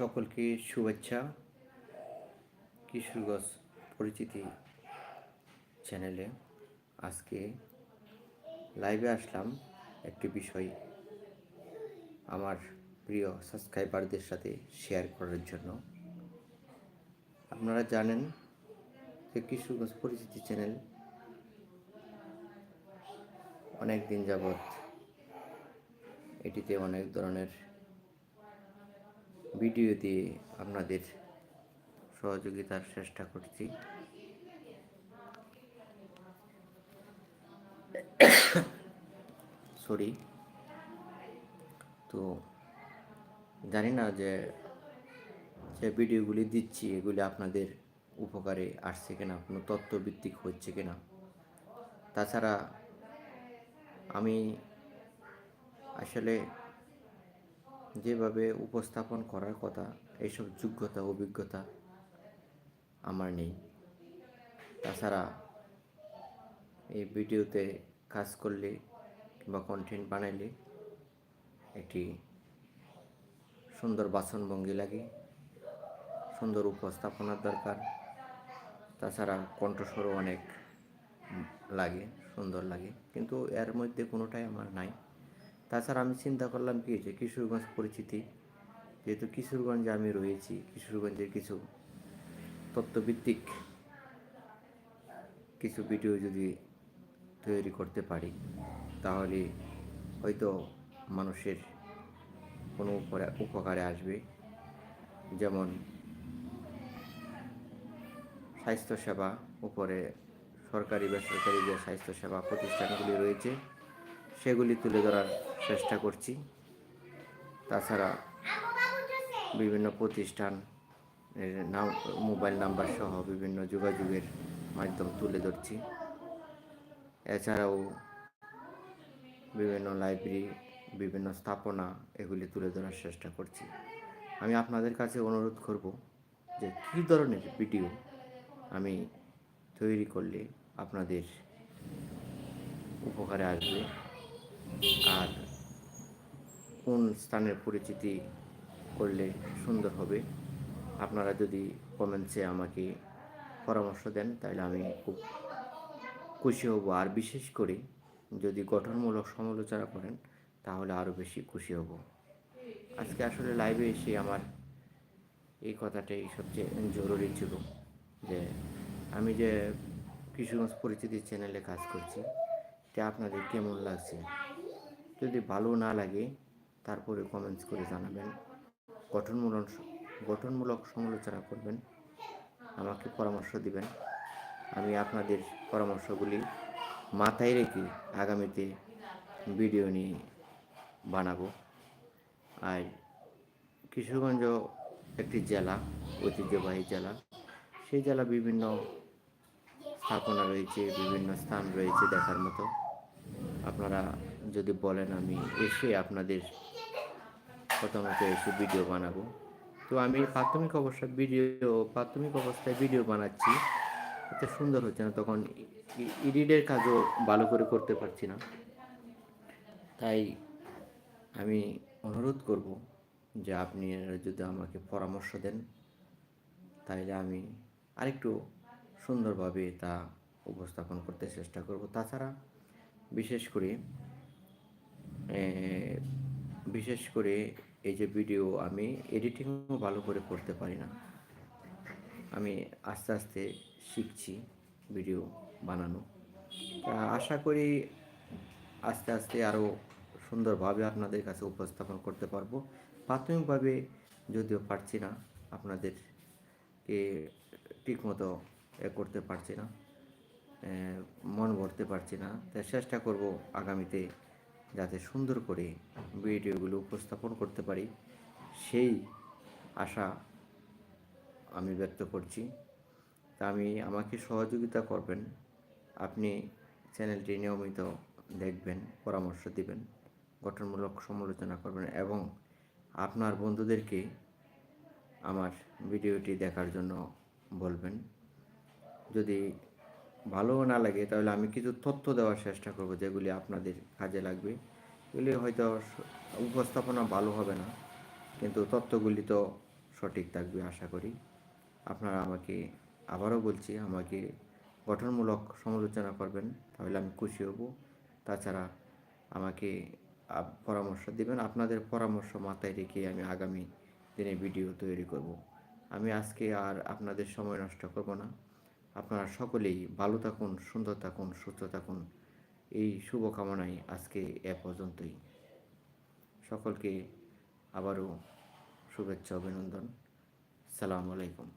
সকলকে শুভেচ্ছা। কিশোরগঞ্জ পরিচিতি চ্যানেলে আজকে লাইভে আসলাম একটি বিষয় আমার প্রিয় সাবস্ক্রাইবারদের সাথে শেয়ার করার জন্য। আপনারা জানেন যে কিশোরগঞ্জ পরিচিতি চ্যানেল অনেক দিন যাবৎ এটিতে অনেক ধরনের ভিডিও দিয়ে আপনাদের সহযোগিতার চেষ্টা করছি। সরি তো জানি না যে যে ভিডিওগুলি দিচ্ছি, এগুলি আপনাদের উপকারে আসছে কিনা, কোনো তথ্যভিত্তিক হচ্ছে কিনা। তাছাড়া আমি আসলে যেভাবে উপস্থাপন করার কথা, এইসব যোগ্যতা, অভিজ্ঞতা আমার নেই। তাছাড়া এই ভিডিওতে কাজ করলে কিংবা কন্টেন্ট বানাইলে একটি সুন্দর বাসনভঙ্গি লাগে, সুন্দর উপস্থাপনার দরকার। তাছাড়া কণ্ঠস্বরও অনেক লাগে, সুন্দর লাগে। কিন্তু এর মধ্যে কোনোটাই আমার নাই। তাছাড়া আমি চিন্তা করলাম কি যে কিশোরগঞ্জ পরিচিতি, যেহেতু কিশোরগঞ্জে আমি রয়েছি, কিশোরগঞ্জের কিছু তত্ত্বভিত্তিক কিছু ভিডিও যদি তৈরি করতে পারি, তাহলে হয়তো মানুষের কোনো উপকারে আসবে। যেমন স্বাস্থ্যসেবা উপরে সরকারি বেসরকারি যে স্বাস্থ্যসেবা প্রতিষ্ঠানগুলি রয়েছে, সেগুলি তুলে ধরার চেষ্টা করছি। তাছাড়া বিভিন্ন প্রতিষ্ঠান নাম, মোবাইল নাম্বার সহ বিভিন্ন যোগাযোগের মাধ্যম তুলে ধরছি। এছাড়াও বিভিন্ন লাইব্রেরি, বিভিন্ন স্থাপনা এগুলি তুলে ধরার চেষ্টা করছি। আমি আপনাদের কাছে অনুরোধ করব যে কী ধরনের ভিডিও আমি তৈরি করলে আপনাদের উপকারে আসবে। আর কোন স্থানের পরিচিতি করলে সুন্দর হবে? আপনারা যদি কমেন্টসে আমাকে পরামর্শ দেন, তাহলে আমি খুব খুশি হব। আর বিশেষ করে যদি গঠনমূলক সমালোচনা করেন, তাহলে আরও বেশি খুশি হব। আজকে আসলে লাইভে এসে আমার এই কথাটাই সবচেয়ে জরুরি ছিল যে আমি যে কিশোরগঞ্জ পরিচিতি চ্যানেলে কাজ করছি এটা আপনাদের কেমন লাগছে? যদি ভালো না লাগে তারপরে কমেন্টস করে জানাবেন। গঠনমূলক গঠনমূলক সমালোচনা করবেন। আমাকে পরামর্শ দিবেন। আমি আপনাদের পরামর্শগুলি মাথায় রেখে আগামীতে ভিডিও নিয়ে বানাবো। আর কিশোরগঞ্জ একটি জেলা, ঐতিহ্যবাহী জেলা। সেই জেলা বিভিন্ন স্থাপনা রয়েছে, বিভিন্ন স্থান রয়েছে দেখার মতো। আপনারা যদি বলেন আমি এসে আপনাদের প্রথমত এসে ভিডিও বানাবো। তো আমি প্রাথমিক অবস্থায় ভিডিও প্রাথমিক অবস্থায় ভিডিও বানাচ্ছি। এত সুন্দর হচ্ছে না, তখন এডিটের কাজও ভালো করে করতে পারছি না। তাই আমি অনুরোধ করব যে আপনি যদি আমাকে পরামর্শ দেন, তাহলে আমি আরেকটু সুন্দরভাবে তা উপস্থাপন করতে চেষ্টা করব। তাছাড়া বিশেষ করে বিশেষ করে এই যে ভিডিও আমি এডিটিংও ভালো করে করতে পারি না। আমি আস্তে আস্তে শিখছি ভিডিও বানানো। তা আশা করি আস্তে আস্তে আরও সুন্দরভাবে আপনাদের কাছে উপস্থাপন করতে পারব। প্রাথমিকভাবে যদিও পারছি না, আপনাদেরকে ঠিকমতো এ করতে পারছি না মন ভরতে পারছি না। তাই চেষ্টা করব আগামীতে যাতে সুন্দর করে ভিডিওগুলো উপস্থাপন করতে পারি। সেই আশা আমি ব্যক্ত করছি। তা আমি আমাকে সহযোগিতা করবেন। আপনি চ্যানেলটি নিয়মিত দেখবেন, পরামর্শ দিবেন, গঠনমূলক সমালোচনা করবেন এবং আপনার বন্ধুদেরকে আমার ভিডিওটি দেখার জন্য বলবেন। যদি ভালো না লাগে, তাহলে আমি কিছু তথ্য দেওয়ার চেষ্টা করব যেগুলি আপনাদের কাজে লাগবে। এগুলি হয়তো উপস্থাপনা ভালো হবে না, কিন্তু তথ্যগুলি তো সঠিক থাকবে আশা করি। আপনারা আমাকে আবারও বলছি, আমাকে গঠনমূলক সমালোচনা করবেন, তাহলে আমি খুশি হব। তাছাড়া আমাকে পরামর্শ দিবেন, আপনাদের পরামর্শ মাথায় রেখে আমি আগামী দিনে ভিডিও তৈরি করব। আমি আজকে আর আপনাদের সময় নষ্ট করব না। আপনারা সকলেই ভালো থাকুন, সুন্দর থাকুন, সুস্থ থাকুন। এই শুভকামনায় আজকে এ পর্যন্তই। সকলকে আবারও শুভেচ্ছা, অভিনন্দন। সালাম আলাইকুম।